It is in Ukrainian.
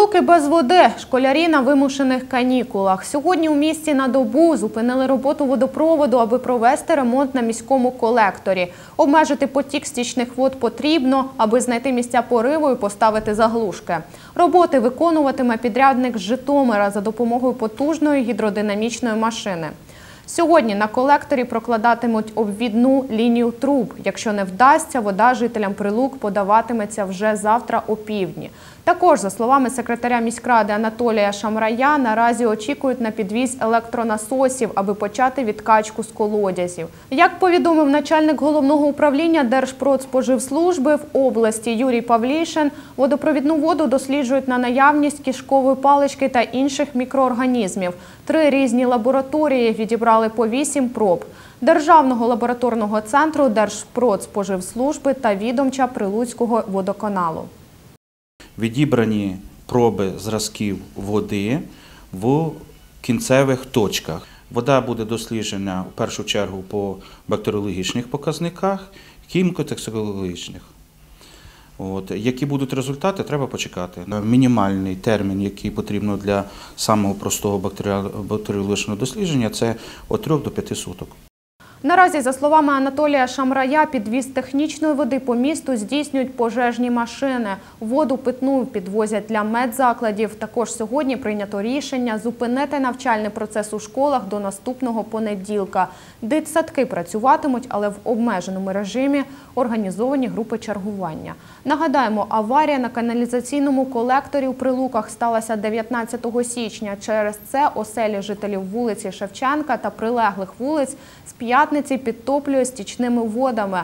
Прилуки без води. Школярі на вимушених канікулах. Сьогодні у місті на добу зупинили роботу водопроводу, аби провести ремонт на міському колекторі. Обмежити потік стічних вод потрібно, аби знайти місця пориву і поставити заглушки. Роботи виконуватиме підрядник з Житомира за допомогою потужної гідродинамічної машини. Сьогодні на колекторі прокладатимуть обвідну лінію труб. Якщо не вдасться, вода жителям Прилук подаватиметься вже завтра опівдні. Також, за словами секретаря міськради Анатолія Шамрая, наразі очікують на підвіз електронасосів, аби почати відкачку з колодязів. Як повідомив начальник головного управління Держпродспоживслужби в області Юрій Павлішин, водопровідну воду досліджують на наявність кишкової палички та інших мікроорганізмів. Три різні лабораторії відібрали по вісім проб. Державного лабораторного центру Держпродспоживслужби та відомча Прилуцького водоканалу. відібрані проби зразків води в кінцевих точках. Вода буде досліджена в першу чергу по бактеріологічних показниках, хімікотоксикологічних. От. Які будуть результати, треба почекати. Мінімальний термін, який потрібно для самого простого бактеріологічного дослідження, це від 3 до 5 суток. Наразі, за словами Анатолія Шамрая, підвіз технічної води по місту здійснюють пожежні машини. Воду питну підвозять для медзакладів. Також сьогодні прийнято рішення зупинити навчальний процес у школах до наступного понеділка. Дитсадки працюватимуть, але в обмеженому режимі організовані групи чергування. Нагадаємо, аварія на каналізаційному колекторі у Прилуках сталася 19 січня. Через це оселі жителів вулиці Шевченка та прилеглих вулиць з п'ятниці підтоплює стічними водами.